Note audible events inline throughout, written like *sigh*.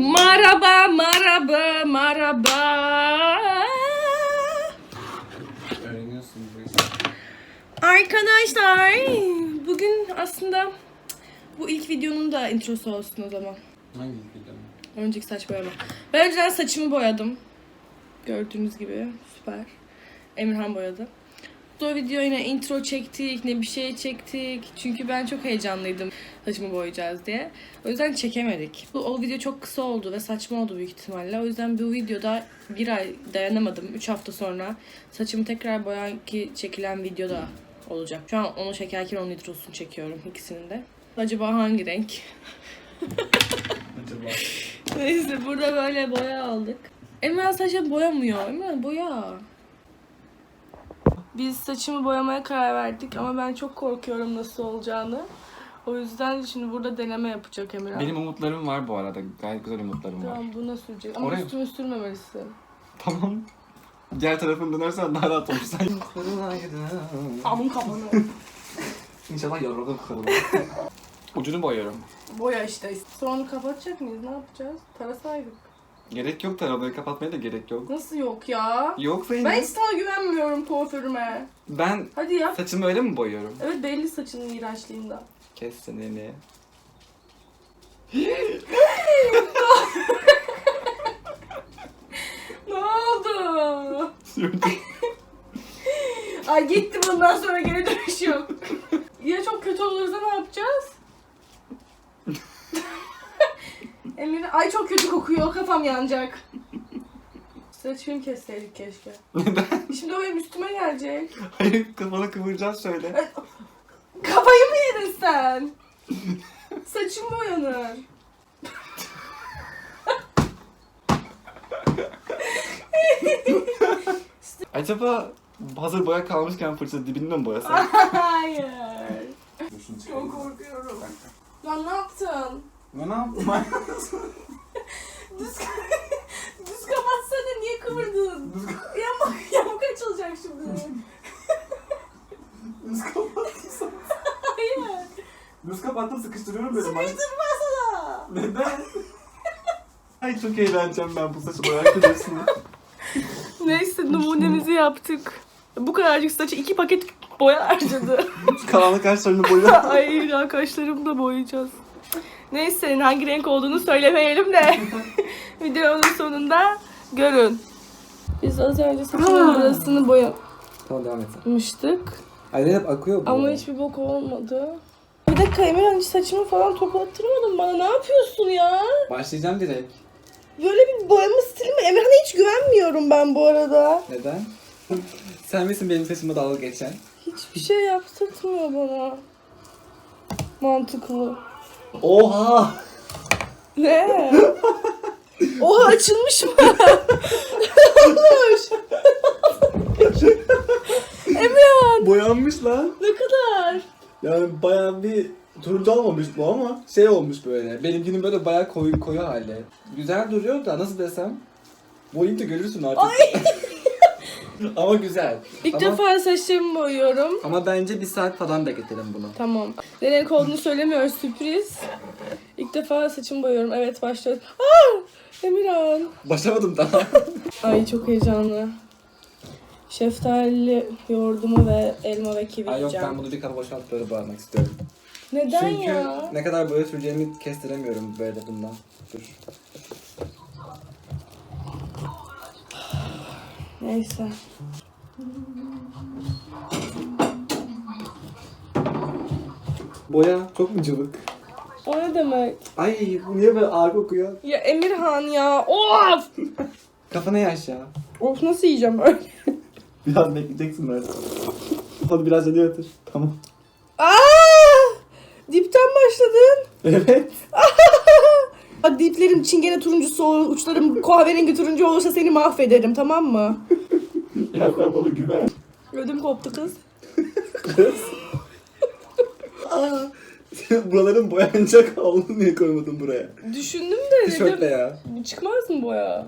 Merhaba, merhaba, merhaba. Öğreniyorsun. Arkadaşlar, bugün aslında bu ilk videonun da introsu olsun o zaman. Hangi video? Önceki saç boyama. Ben önceden saçımı boyadım. Gördüğünüz gibi süper. Emirhan boyadı. O video yine intro çektik, ne bir şey çektik. Çünkü ben çok heyecanlıydım saçımı boyayacağız diye. O yüzden çekemedik. Bu o video çok kısa oldu ve saçma oldu büyük ihtimalle. O yüzden bu videoda bir ay dayanamadım. Üç hafta sonra saçımı tekrar boyan ki çekilen videoda olacak. Şu an onu çekerken onun introsunu çekiyorum ikisinin de. Acaba hangi renk? Acaba? *laughs* Neyse burada böyle boya aldık. Emel saçı boyamıyor. Emel boya. Biz saçımı boyamaya karar verdik ama ben çok korkuyorum nasıl olacağını. O yüzden şimdi burada deneme yapacak Emirhan. Benim umutlarım var bu arada. Gayet güzel umutlarım var. Tamam bu nasıl sürecek? Ama Oraya- üstüme sürmemelisin. Tamam. Diğer tarafını dönersen daha rahat olur. Sen Amın kafanı. İnşallah yorulur kırılır. *laughs* Ucunu boyuyorum. Boya işte. Sonra kapatacak mıyız? Ne yapacağız? Tarasaydık. Gerek yok taramayı kapatmaya da gerek yok. Nasıl yok ya? Yok Zeynep. Ben Ben, hiç sana güvenmiyorum kuaförüme. Hadi yap. saçımı öyle mi boyuyorum? Evet belli saçının iğrençliğinden. Kes seneni. *laughs* Ne oldu? Ay gitti bundan sonra geri dönüş yok. ya çok kötü olursa ne yapacağız? Emir, ay çok kötü kokuyor kafam yanacak. Saçımı kesseydik keşke. Neden? Şimdi o benim üstüme gelecek. Hayır kafana kıvıracağız söyle. Kafayı mı yedin sen? Saçım boyanır. Acaba hazır boya kalmışken fırça dibinde mi boyasak? *laughs* Hayır. Çok korkuyorum. Lan ne yaptın? Ne yaptım? *laughs* Düz, *laughs* düz kapatsana niye kıvırdın? Yamuk, yamuk açılacak şimdi. Düz kapattım. *laughs* Hayır. Düz kapattım sıkıştırıyorum dedim. Sıkıştırmasana. Neden? Ay çok eğleneceğim ben bu saçı boyarken hepsini. Neyse numunemizi yaptık. Bu kadarcık saçı iki paket boya harcadı. Kalanlık kaşlarını boya. Ay arkadaşlarımı da boyayacağız. Neyse hangi renk olduğunu söylemeyelim de *laughs* videonun sonunda görün. Biz az önce saçımın burasını tamam devam et. boyamıştık. Ay hep akıyor bu. Ama hiçbir bok olmadı. Bir dakika Emel hiç saçımı falan toplattırmadın bana. Ne yapıyorsun ya? Başlayacağım direkt. Böyle bir boyama stili mi? Emirhan'a hiç güvenmiyorum ben bu arada. Neden? *laughs* Sen misin benim saçıma dalga geçen? Hiçbir şey yaptırtmıyor bana. Mantıklı. Oha! Ne? *laughs* Oha açılmış mı? Olmuş. Emirhan Boyanmış lan. ne kadar? Yani bayağı bir turuncu olmamış bu ama şey olmuş böyle. Benimkinin böyle bayağı koyu koyu hali. Güzel duruyor da nasıl desem. Boyayınca görürsün artık. *laughs* *laughs* ama güzel. İlk ama, defa saçlarımı boyuyorum. Ama bence bir saat falan bekletelim bunu. Tamam. Ne renk olduğunu söylemiyoruz sürpriz. İlk defa saçımı boyuyorum. Evet başlıyoruz. Aa! Emirhan. Başlamadım daha. *laughs* Ay çok heyecanlı. Şeftali yoğurdumu ve elma ve kivi Ay yok yiyeceğim. ben bunu bir kaba boşaltıp böyle boyamak istiyorum. Neden Çünkü ya? ne kadar boya süreceğimi kestiremiyorum böyle bundan. Dur. Neyse. Boya çok mu cıvık? O ne demek? Ay bu niye böyle ağır kokuyor? Ya Emirhan ya. Of! Kafana yaş ya. Of nasıl yiyeceğim öyle? Biraz bekleyeceksin böyle. Hadi biraz yanıyor yatır. Tamam. Aa! Dipten başladın. Evet. Bak diplerim çingene turuncusu uçlarım kahverengi turuncu olursa seni mahvederim tamam mı? Ya bana güven. Ödüm koptu kız. Kız. Aa. Buraların boyanacak havlunu niye koymadın buraya? Düşündüm de Tişörtle dedim. ya. Çıkmaz mı boya?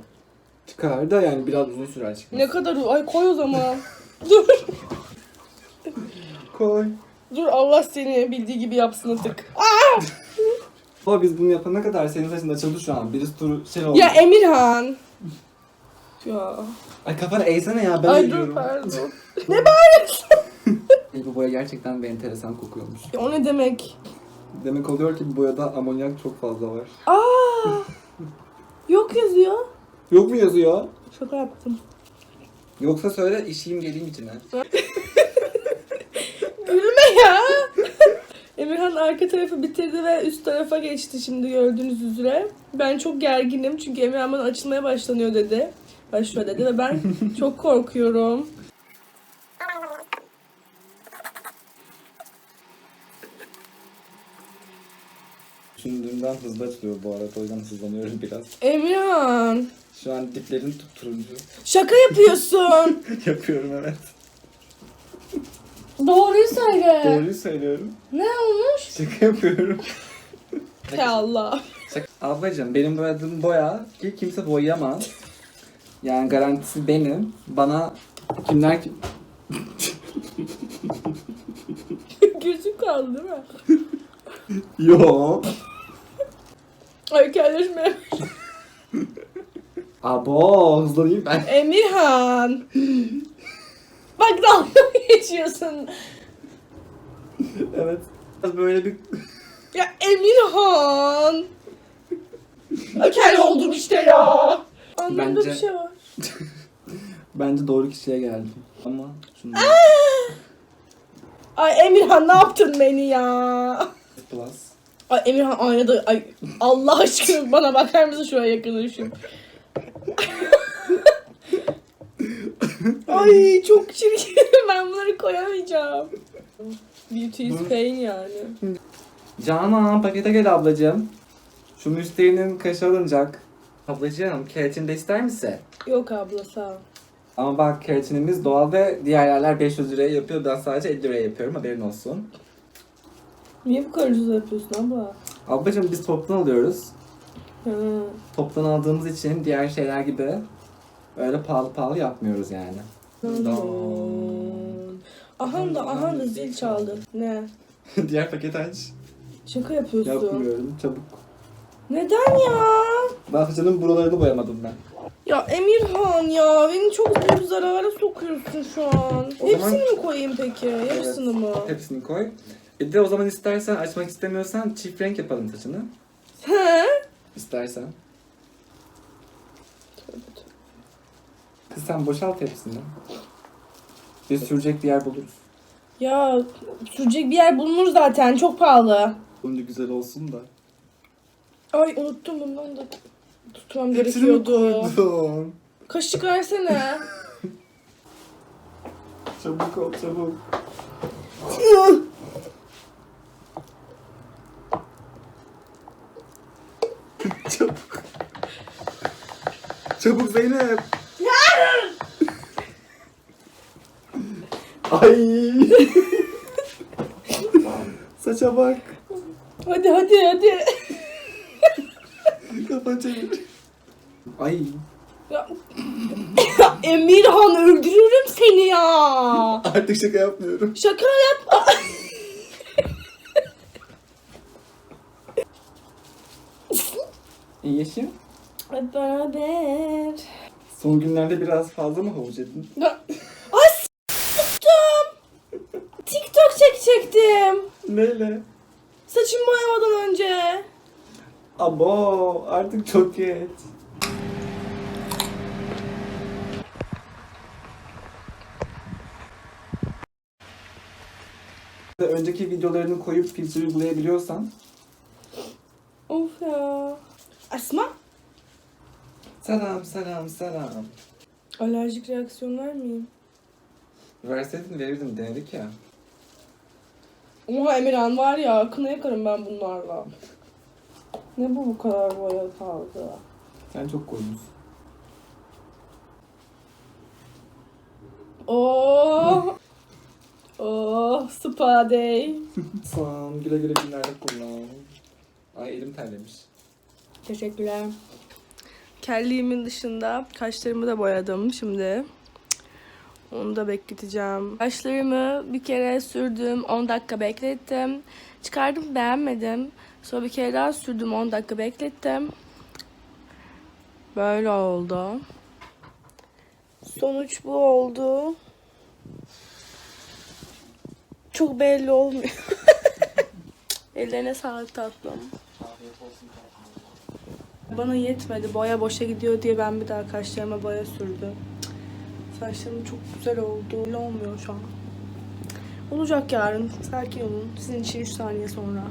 Çıkar da yani biraz uzun sürer çıkması. Ne kadar ay koy o zaman. *laughs* dur. Koy. Dur Allah seni bildiği gibi yapsın artık. Aa! Ama biz bunu yapana kadar senin saçın açıldı şu an. Birisi turu şey oldu. Ya Emirhan. Ya. Ay kafana eğsene ya ben Ay dur eğiyorum. pardon. *laughs* *laughs* Ay, bu boya gerçekten bir enteresan kokuyormuş. Ya o ne demek? Demek oluyor ki bu boyada amonyak çok fazla var. Aa! Yok yazıyor. Yok mu yazıyor? Şaka yaptım. Yoksa söyle işeyim geleyim içine. *laughs* Gülme ya. Emirhan arka tarafı bitirdi ve üst tarafa geçti şimdi gördüğünüz üzere. Ben çok gerginim çünkü Emirhan bana açılmaya başlanıyor dedi. Başlıyor dedi ve ben *laughs* çok korkuyorum. Düşündüğümden hızlı açılıyor bu arada o yüzden hızlanıyorum biraz. Emirhan. Şu an diplerin turuncu. Şaka yapıyorsun. *laughs* Yapıyorum evet. Doğruyu söyle. Doğruyu söylüyorum. Ne olmuş? Şaka yapıyorum. *laughs* Ya Allah. Şaka. Ablacığım benim boyadığım boya ki kimse boyayamaz. Yani garantisi benim. Bana kimler kim... *laughs* Gözüm kaldı değil mi? Yo. Heykelleşmeye. Abo hızlanayım ben. Emirhan. *laughs* Bak dalga mı geçiyorsun? evet. Böyle bir Ya Emirhan. Heykel oldum işte ya. Anlamda Bence- bir şey var. *laughs* bence doğru kişiye geldim. Ama şunu Ay Emirhan ne yaptın beni ya? plus. Ay Emirhan aynada ay Allah aşkına bana bakar mısın şuraya yakınlaşayım. *laughs* ay çok çirkin *laughs* ben bunları koyamayacağım. Beauty is pain yani. Canan pakete gel ablacığım. Şu müşterinin kaşı alınacak. Ablacığım keratin de ister misin? Yok abla sağ ol. Ama bak keratinimiz doğal ve diğer yerler 500 liraya yapıyor. Ben sadece 50 liraya yapıyorum haberin olsun. Niye bu kadar ucuz yapıyorsun abla? Ablacığım biz toptan alıyoruz. Hı. Toptan aldığımız için diğer şeyler gibi öyle pahalı pahalı yapmıyoruz yani. Aha da aha da zil çaldı. Ne? *laughs* diğer paketi aç. Şaka yapıyorsun. Yapmıyorum çabuk. Neden ya? Ben saçının buralarını boyamadım ben. Ya Emirhan ya beni çok büyük zarara sokuyorsun şu an. O Hepsini zaman- mi koyayım peki? Yarısını mı? Hepsini koy. Bir de o zaman istersen açmak istemiyorsan çift renk yapalım saçını. He? İstersen. Kız sen boşalt hepsini. Biz sürecek bir yer buluruz. Ya sürecek bir yer bulunur zaten çok pahalı. Önce güzel olsun da. Ay unuttum bundan da tutmam Hepsini mi gerekiyordu. koydun? Kaşık versene. *laughs* Çabuk ol çabuk. *laughs* çabuk. Çabuk Zeynep. Ay. Saça bak. hadi hadi hadi. Kafa çevir. Ay. Ya, ya Emirhan öldürürüm seni ya. Artık şaka yapmıyorum. Şaka yapma. İyi. Hep beraber. Son günlerde biraz fazla mı havuç yedin? Ya- çekecektim. Neyle? Saçımı boyamadan önce. Abo artık çok geç. Önceki videolarını koyup filtre uygulayabiliyorsan Of ya. Asma. Selam selam selam Alerjik reaksiyon vermeyeyim. Verseydin verirdim denedik ya Oha Emirhan var ya kına yakarım ben bunlarla. Ne bu bu kadar boya kaldı? Sen çok koymuşsun Oh. Oh spa day. Sen *laughs* güle güle günlerde kullan Ay elim terlemiş Teşekkürler. Kelliğimin dışında kaşlarımı da boyadım şimdi. Onu da bekleteceğim. Kaşlarımı bir kere sürdüm. 10 dakika beklettim. Çıkardım beğenmedim. Sonra bir kere daha sürdüm 10 dakika beklettim. Böyle oldu. Sonuç bu oldu. Çok belli olmuyor. *laughs* Ellerine sağlık tatlım. Bana yetmedi. Boya boşa gidiyor diye ben bir daha kaşlarıma boya sürdüm. Saçlarım çok güzel oldu. Öyle olmuyor şu an. Olacak yarın. Sakin olun. Sizin için 3 saniye sonra.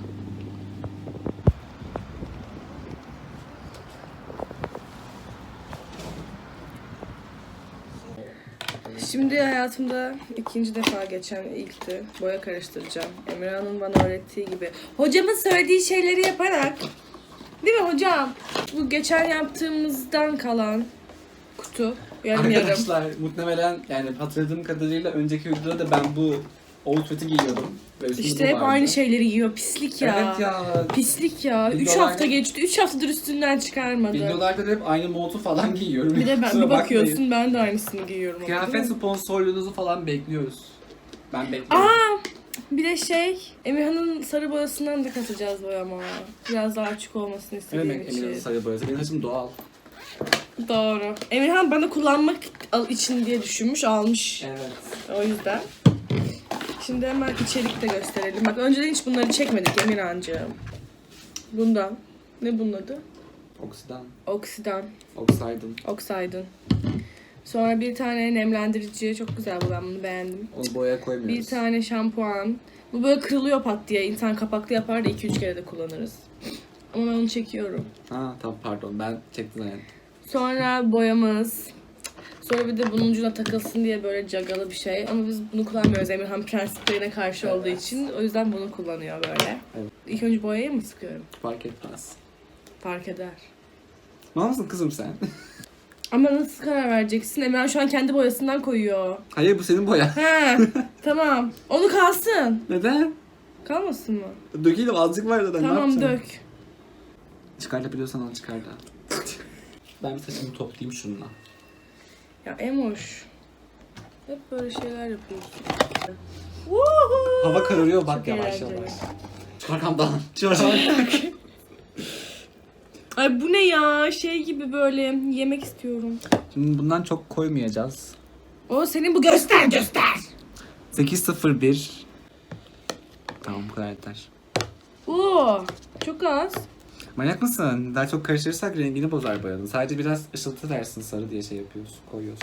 Şimdi hayatımda ikinci defa geçen ilkti. Boya karıştıracağım. Emirhan'ın bana öğrettiği gibi. Hocamın söylediği şeyleri yaparak. Değil mi hocam? Bu geçen yaptığımızdan kalan kutu. Yarım. Arkadaşlar muhtemelen yani hatırladığım kadarıyla önceki videoda da ben bu outfit'i giyiyordum. Ve üstümde İşte bu hep vardı. aynı şeyleri giyiyor. Pislik ya. Evet ya. Pislik ya. 3 Videolar- hafta geçti. 3 haftadır üstünden çıkarmadı. Videolarda da hep aynı montu falan *laughs* giyiyorum. Bir de ben Kusura bir bakmayın. bakıyorsun ben de aynısını giyiyorum. ama, Kıyafet değil mi? sponsorluğunuzu falan bekliyoruz. Ben bekliyorum. Aa, bir de şey Emirhan'ın sarı boyasından da katacağız boyama. Biraz daha açık olmasını Ne istediğim demek için. Emirhan'ın sarı boyası? Benim saçım doğal. Doğru. Emirhan bana kullanmak için diye düşünmüş almış. Evet. O yüzden. Şimdi hemen içerikte gösterelim. Bak önceden hiç bunları çekmedik Emirhan'cığım. Bundan. Ne bunun adı? Oksidan. Oksidan. Oksaydın. Oxidon. Sonra bir tane nemlendirici. Çok güzel bu ben bunu beğendim. Onu boyaya koymuyoruz. Bir tane şampuan. Bu böyle kırılıyor pat diye. İnsan kapaklı yapar da 2-3 kere de kullanırız. Ama ben onu çekiyorum. Ha tamam pardon ben çektim zannettim. Sonra boyamız. Sonra bir de bunun ucuna takılsın diye böyle cagalı bir şey. Ama biz bunu kullanmıyoruz. Emirhan prensiplerine karşı olduğu için. O yüzden bunu kullanıyor böyle. Evet. İlk önce boyayı mı sıkıyorum? Fark etmez. Fark eder. Ne mısın kızım sen? Ama nasıl karar vereceksin? Emirhan şu an kendi boyasından koyuyor. Hayır bu senin boya. He, *laughs* tamam. Onu kalsın. Neden? Kalmasın mı? Dökelim azıcık var zaten tamam dök. Çıkartabiliyorsan al çıkar da. Ben bir saçımı toplayayım şununla. Ya Emoş. Hep böyle şeyler yapıyorsun. Woohoo! Hava kararıyor bak Çok yavaş eğlenceli. yavaş. Çık arkamdan. Ay bu ne ya? Şey gibi böyle yemek istiyorum. Şimdi bundan çok koymayacağız. O senin bu göster göster. 801 Tamam bu kadar yeter. Oo, çok az. Manyak mısın? Daha çok karıştırırsak rengini bozar boyanın. Sadece biraz ışıltı versin sarı diye şey yapıyoruz. Koyuyoruz.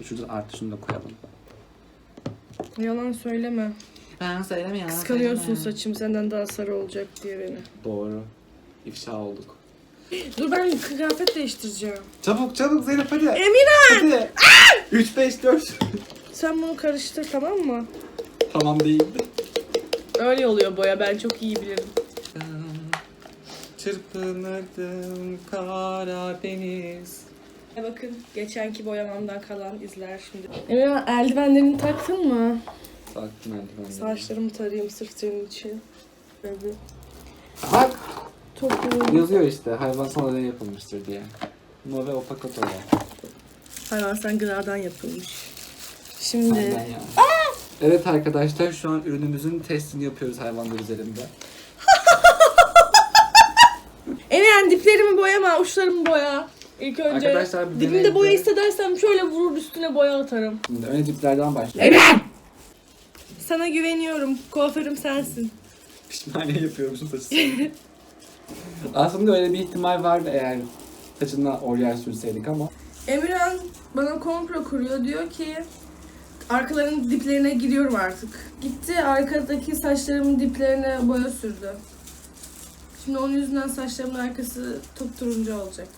Dur Şuradan artı şunu da koyalım. Yalan söyleme. Ben söylemiyorum. Kıskanıyorsun saçım senden daha sarı olacak diye beni. Doğru. İfşa olduk. Dur ben kıyafet değiştireceğim. Çabuk çabuk Zeynep hadi. Emirhan! Hadi. 3 5 4. Sen bunu karıştır tamam mı? Tamam değildi. Öyle oluyor boya ben çok iyi bilirim. Çırpınırdım kara deniz. Bakın geçenki boyamamdan kalan izler şimdi. Emirhan eldivenlerini taktın mı? Taktım eldivenleri. Saçlarımı tarayayım sırf senin için. Böyle bir Bak topu. yazıyor işte hayvansal ödem yapılmıştır diye. Nove opakato ya. Hayvansal gıdadan yapılmış. Şimdi Aynen ya. Evet arkadaşlar şu an ürünümüzün testini yapıyoruz hayvanlar üzerinde. Emirhan diplerimi boyama, uçlarımı boya. İlk önce Arkadaşlar bir dibimde deneyde- boya hissedersem şöyle vurur üstüne boya atarım. Şimdi önce diplerden başlayalım. Sana güveniyorum. Kuaförüm sensin. Pişmaniye yapıyormuşum saçı. *laughs* Aslında öyle bir ihtimal vardı eğer saçına oryal sürseydik ama. Emirhan bana komplo kuruyor. Diyor ki arkaların diplerine giriyorum artık. Gitti arkadaki saçlarımın diplerine boya sürdü. Şimdi onun yüzünden saçlarımın arkası turuncu olacak.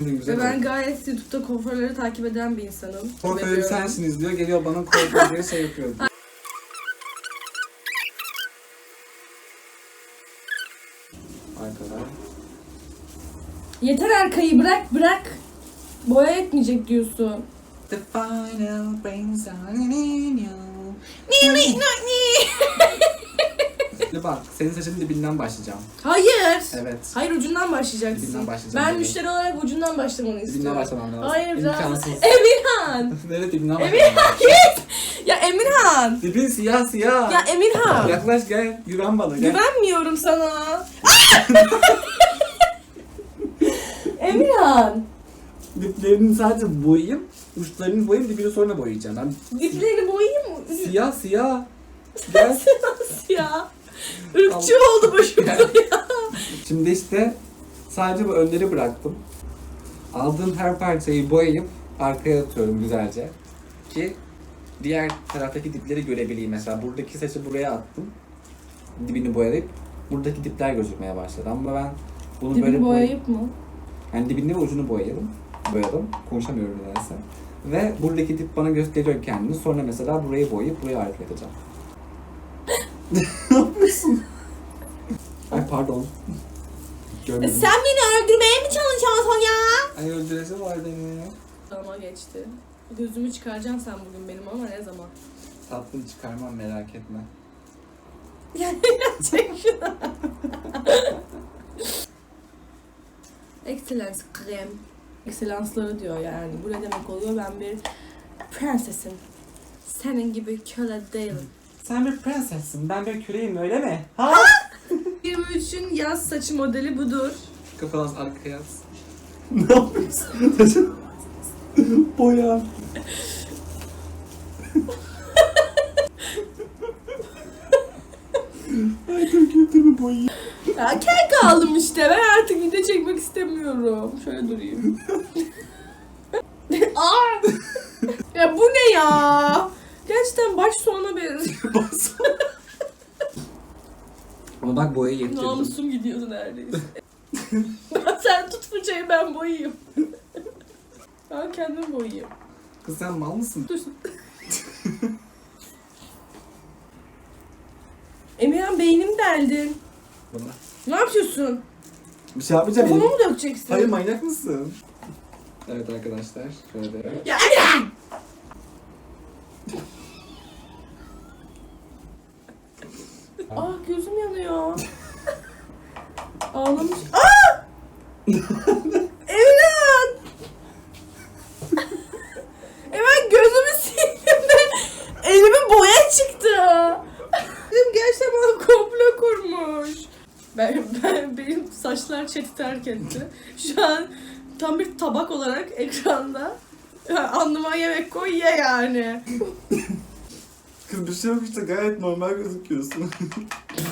Güzel Ve ben gayet YouTube'da kuaförleri takip eden bir insanım. Biliyorum. sensiniz diyor geliyor bana kuaför diye şey yapıyor. *laughs* Arkadan. Yeter arkayı bırak bırak. Boya etmeyecek diyorsun. The final brings on you. Ni ni ni ni. *laughs* Şimdi bak senin saçının dibinden başlayacağım. Hayır. Evet. Hayır ucundan başlayacaksın. Dibinden başlayacağım, ben evet. müşteri olarak ucundan başlamanı istiyorum. Dibinden başlamam lazım. Hayır. İmkansız. Emirhan. *laughs* Nerede dibinden Emirhan başlamam lazım? *laughs* git. Ya Emirhan. Dibin siyah siyah. Ya Emirhan. Yaklaş gel. Güven bana gel. Güvenmiyorum sana. *laughs* Emirhan. Diplerini sadece boyayayım. Uçlarını boyayayım dibini sonra boyayacağım. Ben Diplerini boyayayım mı? siyah siyah. Gel. ya. Irkçı oldu başımda ya. Şimdi işte sadece bu önleri bıraktım. Aldığım her parçayı boyayıp arkaya atıyorum güzelce. Ki diğer taraftaki dipleri görebileyim. Mesela buradaki saçı buraya attım. Dibini boyayıp buradaki dipler gözükmeye başladı. Ama ben bunu böyle Dibini boy- boyayıp mı? Yani dibini ve ucunu boyadım. Boyadım. Konuşamıyorum nedense. Ve buradaki dip bana gösteriyor kendini. Sonra mesela burayı boyayıp buraya hareket edeceğim. Ne yapıyorsun? Ay pardon. Görmedim. Sen beni öldürmeye mi çalışıyorsun ya? Ay öldüresi var beni. Ama geçti. Gözümü çıkaracaksın sen bugün benim ama ne zaman? Tatlını çıkarmam merak etme. Yani çek şunu. Excellence krem. Excellence'ları diyor yani. Bu ne demek oluyor? Ben bir prensesim. Senin gibi köle değilim. Sen bir prensessin. Ben bir küreyim öyle mi? Ha? 23'ün *laughs* yaz saçı modeli budur. Kafanız arkaya at. ne yapıyorsun? *laughs* Boya. *laughs* Ay dur götürme boyayı. Ya kel kaldım işte. Ben artık video çekmek istemiyorum. Şöyle durayım. Aa! ya bu ne ya? Gerçekten baş soğana benziyor. *laughs* Ama bak boyayı getirdim. Namusum gidiyordu neredeyse. ben *laughs* sen tut fırçayı ben boyayayım. *laughs* ben kendim boyayayım. Kız sen mal mısın? Dur. Emirhan beynim deldin. Bana. Ne yapıyorsun? Bir şey yapmayacağım. Kafamı mı dökeceksin? Hayır manyak mısın? Evet arkadaşlar şöyle. Ya Emirhan! ah gözüm yanıyor. Ağlamış. Aa! Emirhan! Emirhan gözümü sildim de elime boya çıktı. Dedim gerçekten bana komplo kurmuş. Ben, ben, benim saçlar chat'i terk etti. Şu an tam bir tabak olarak ekranda. Ya, Alnıma yemek koy ye yani. Kız bir şey yok işte gayet normal gözüküyorsun. *laughs*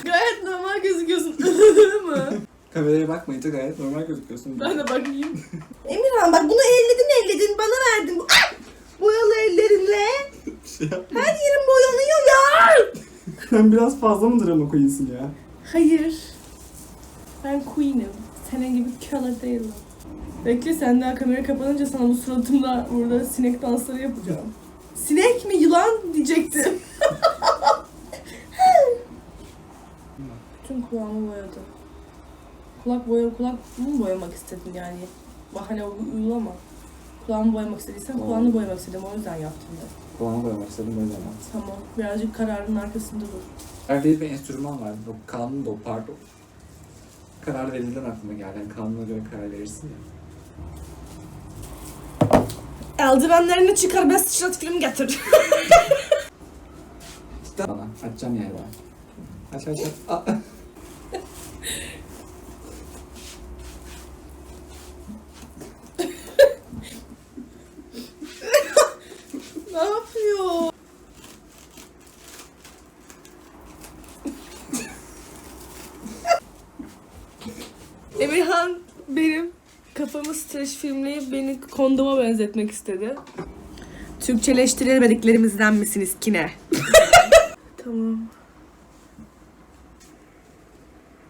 Gayet normal gözüküyorsun. *laughs* mı? Kameraya bakmayınca gayet normal gözüküyorsun. Ben de bakayım. *laughs* Emirhan bak bunu elledin elledin bana verdin. Bu Ah! boyalı ellerinle. Bir şey yap. Her yerim boyanıyor ya. Sen biraz fazla mı drama koyuyorsun ya? Hayır. Ben queen'im. Senin gibi köle değilim. Bekle sen daha kamera kapanınca sana bu suratımla burada sinek dansları yapacağım. Sinek mi yılan diyecektim. Bütün kulağımı boyadı. Kulak boya kulak mı boyamak istedin yani? Bahane uygulama. Kulağımı boyamak istediysem kulağını boyamak istedim o yüzden yaptım da. Kulağına boyamak istedim böyle yaptım. Tamam. Birazcık kararın arkasında dur. Evde bir enstrüman var. O kanun da o pardon. Karar verilden aklıma geldi. Yani kanuna göre karar verirsin ya. Eldivenlerini çıkar ben sıçrat film getir. Bana. Açacağım yer var. Aç aç aç. Aa. ne yapıyor? Emirhan benim kafamı streç filmleyip beni kondoma benzetmek istedi. Türkçeleştiremediklerimizden misiniz kine? *laughs* tamam.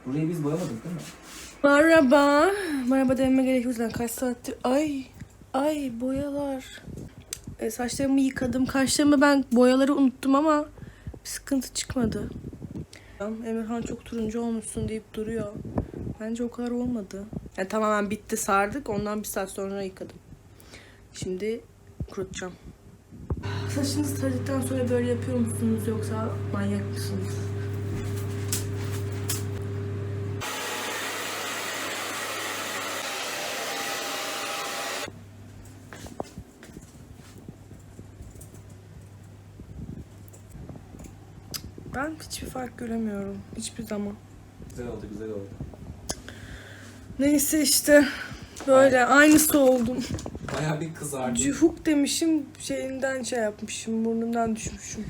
Burayı biz boyamadık değil mi? Merhaba. Merhaba dememe gerek yok. Kaç saattir? Ay. Ay boyalar. E, saçlarımı yıkadım. Kaşlarımı ben boyaları unuttum ama bir sıkıntı çıkmadı. Emirhan çok turuncu olmuşsun deyip duruyor. Bence o kadar olmadı. Yani tamamen bitti sardık. Ondan bir saat sonra yıkadım. Şimdi kurutacağım. Saçınızı taradıktan sonra böyle yapıyor musunuz yoksa manyak mısınız? Ben hiçbir fark göremiyorum. Hiçbir zaman. Güzel oldu güzel oldu. Neyse işte böyle aynısı oldum. Baya bir kızardı. Cühuk demişim şeyinden şey yapmışım burnumdan düşmüşüm.